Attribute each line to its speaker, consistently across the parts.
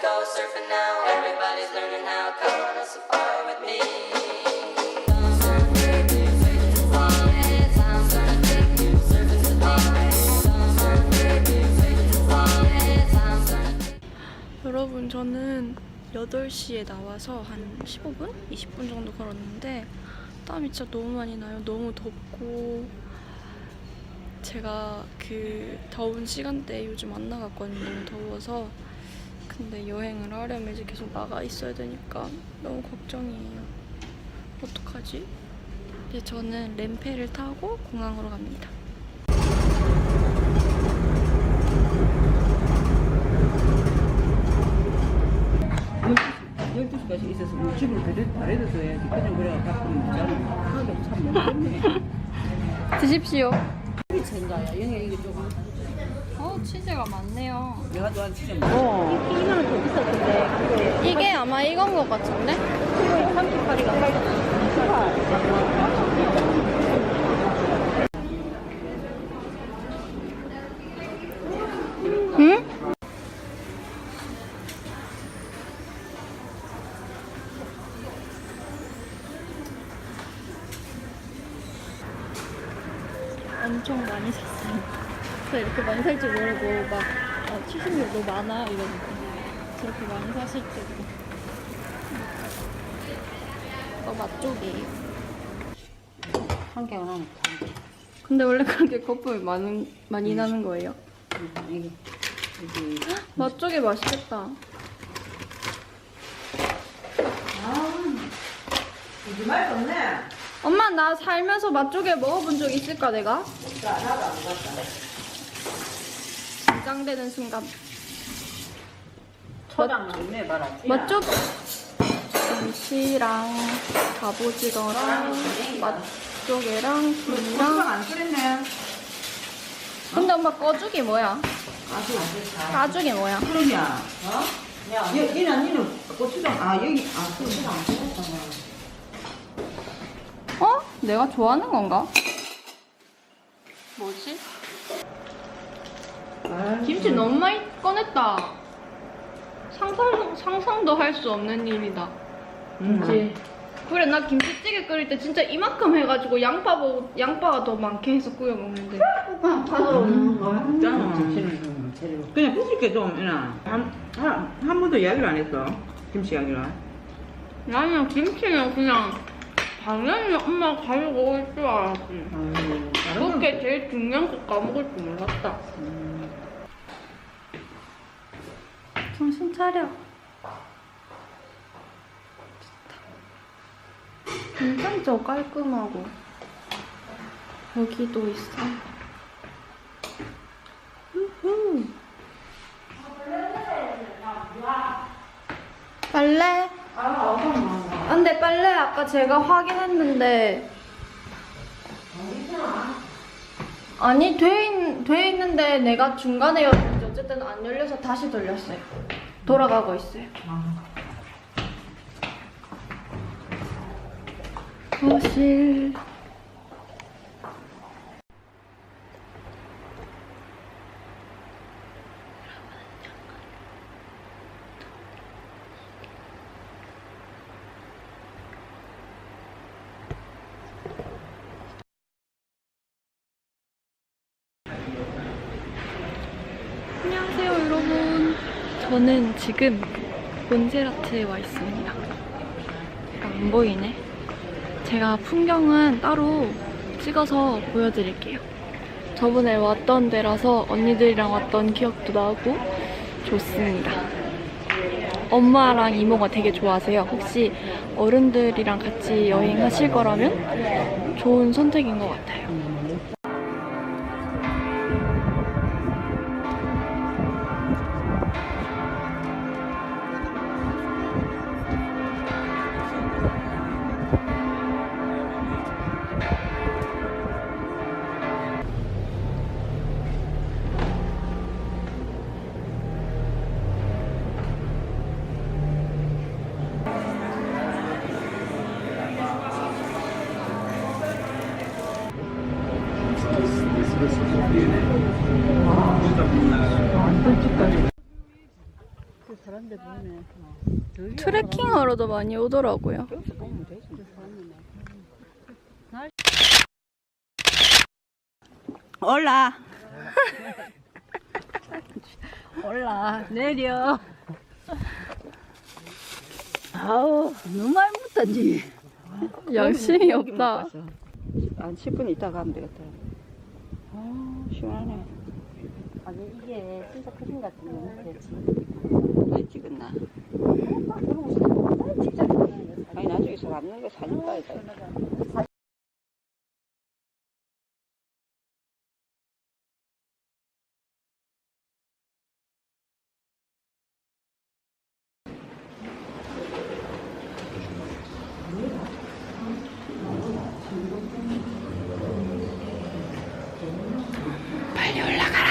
Speaker 1: go surfing now. Everybody's learning how. Come on a safari with me.
Speaker 2: 여러분 저는 8시에 나와서 한 15분? 20분 정도 걸었는데 땀이 진짜 너무 많이 나요. 너무 덥고 제가 그 더운 시간대에 요즘 안 나갔거든요. 너무 더워서 근데 여행을 하려면 이제 계속 나가 있어야 되니까 너무 걱정이에요. 어떡하지? 이제 저는 램페를 타고 공항으로 갑니다.
Speaker 3: 12시까지 있어서 우리 집으로 데려, 데려다 줘야지. 그냥 그래, 바쁘면 되잖아. 하기도 참 너무
Speaker 2: 드십시오.
Speaker 3: 이. 영애 이게 조금.
Speaker 2: 어, 치즈가 많네요.
Speaker 3: 내가 좋아하는 진짜 뭐. 이거는 더 비쌀 텐데.
Speaker 2: 이게 아마 이건 것 같은데?
Speaker 3: 그거에 38이가 38.
Speaker 2: 응? 엄청 많이 샀어요. 저 이렇게 많이 살 줄 모르고 막 어, 70명 너무 많아 이러는데 저렇게 많이 사실 줄도. 어, 맛쪽이에요.
Speaker 3: 한 개가 나면
Speaker 2: 근데 원래 그렇게 거품이 많은, 많이 나는 거예요?
Speaker 3: 이게. 이게.
Speaker 2: 맛쪽이 맛있겠다.
Speaker 3: 이게 말도 없네.
Speaker 2: 엄마 나 살면서 맛조개 먹어본 적 있을까 내가? 긴장되는 순간
Speaker 3: 초장 있네, 봐라.
Speaker 2: 맛조 김치랑 갑오징어랑 맛조개랑 김이랑
Speaker 3: 안 끓였네.
Speaker 2: 근데 엄마 꺼죽이 뭐야?
Speaker 3: 아주.
Speaker 2: 까죽이 뭐야?
Speaker 3: 그러냐? 어? 야, 얘는, 얘는 고추장, 아, 여기, 아, 고추장 안 끓였잖아.
Speaker 2: 어? 내가 좋아하는 건가? 뭐지? 김치 너무 많이 꺼냈다 상상, 상상도 할 수 없는 일이다
Speaker 3: 음.
Speaker 2: 그래 나 김치찌개 끓일 때 진짜 이만큼 해가지고 양파 보 양파가 더 많게 해서 끓여 먹는데
Speaker 3: 음. 그냥 부실게 좀, 이나. 한, 한, 한 번도 이야기를 안 했어. 김치 이야기를.
Speaker 2: 나는 김치는 그냥 당연히 엄마가 가지고 먹을 줄 알았지.
Speaker 3: 아이고, 다른 건
Speaker 2: 그렇게 제일 중요한 거 까먹을 줄 몰랐다.
Speaker 3: 음.
Speaker 2: 정신 차려. 좋다 괜찮죠? 깔끔하고. 여기도 있어 우후. 빨래? 아, 근데 빨래? 아까 제가 확인했는데. 아니 돼, 있, 돼 있는데 내가 중간에 열었는지 어쨌든 안 열려서 다시 돌렸어요. 돌아가고 있어요. 거실 안녕하세요 여러분 저는 지금 몬세라트에 와 있습니다. 안 보이네. 제가 풍경은 따로 찍어서 보여드릴게요. 저번에 왔던 데라서 언니들이랑 왔던 기억도 나고 좋습니다. 엄마랑 이모가 되게 좋아하세요. 혹시 어른들이랑 같이 여행하실 거라면 좋은 선택인 것 같아요
Speaker 4: 가는데 보이네. 어.
Speaker 2: 트레킹하러도 많이 오더라고요.
Speaker 3: 여기서 보면 되지. 올라.
Speaker 4: 올라 내려. 아우 너무 많이 묻던지.
Speaker 2: 양심이 없다.
Speaker 3: 한 10분 있다 가면 되겠다. 아, 시원하네.
Speaker 4: 아니 이게 진짜 그림 같은 거 되지.
Speaker 3: 왜 찍었나? 아니, 나중에 서 남는 거 사진 봐야 돼.
Speaker 2: 빨리 올라가라.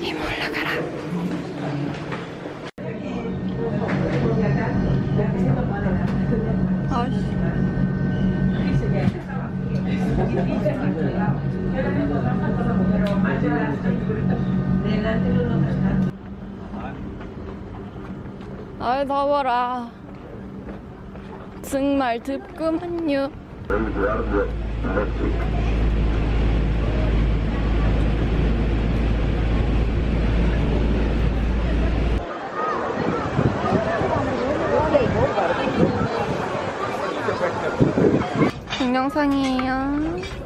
Speaker 2: 힘 올라가라. 아씨. 아이 더워라. 정말 덥구만요. 동영상이에요.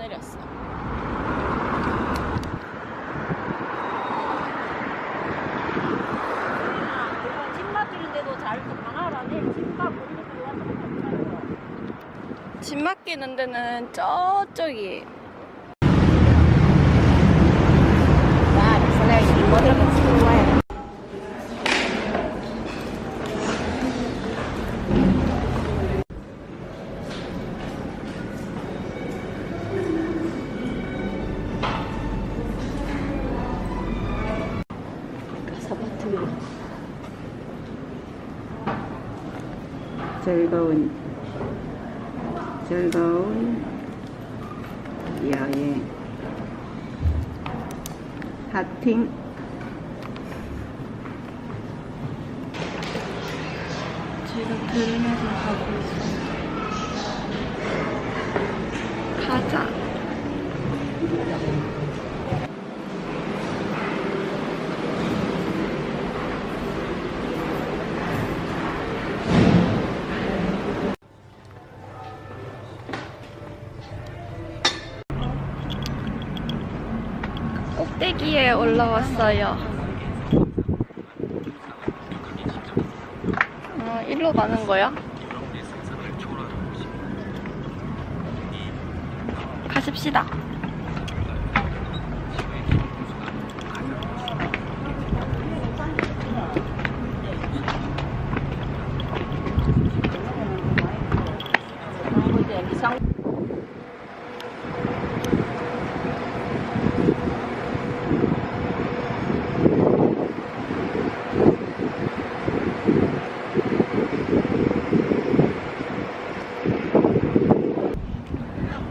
Speaker 2: 내렸어.
Speaker 4: 집 막히는데도 잘 방하라네. 집막 우리도 와서
Speaker 2: 집 맡기는 데는 저쪽이에요.
Speaker 3: 즐거운, 즐거운 여행. 하팅.
Speaker 2: 지금 들으면서 가고 있어요. 가자. 꼭대기에 올라왔어요. 어, 일로 가는 거야? 가십시다.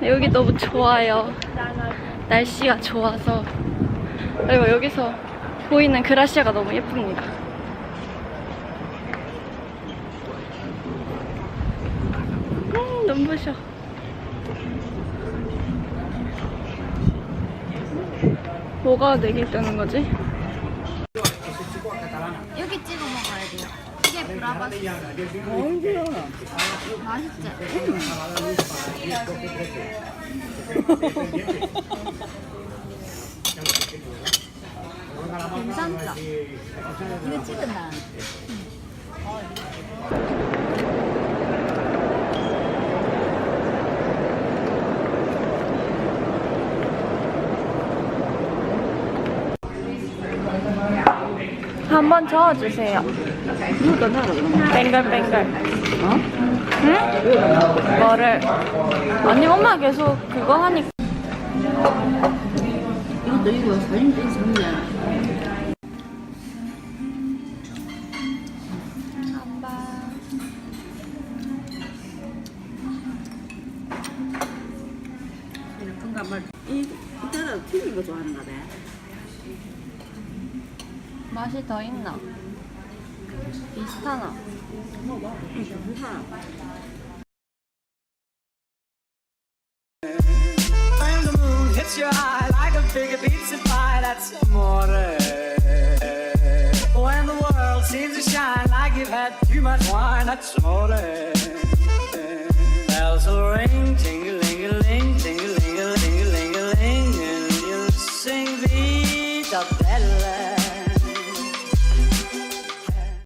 Speaker 2: 여기 너무 좋아요. 날씨가 좋아서. 그리고 여기서 보이는 그라시아가 너무 예쁩니다. 음, 눈부셔. 뭐가 내기 뜨는 거지?
Speaker 5: 여기 찍어 먹어야 돼요. 이게
Speaker 4: 괜찮다. 이거 찍었나?
Speaker 2: 한번 저어주세요. 뱅글 뱅글. 어? 응? 뭐를? 아니 엄마 계속 그거 하니까.
Speaker 4: 이것도 이거 사진
Speaker 3: 말. 이 이따가 튀긴 거 좋아하는가 봐.
Speaker 2: 맛이 더 있나? 비슷하나?
Speaker 6: When the moon hits your eye like a big pizza pie, that's amore. When the world seems to shine like you've had too much wine, that's amore. Bells will ring, ting-a-ling-a-ling, ting-a-ling-a-ling-a-ling-a-ling, and you'll sing Vita Bella.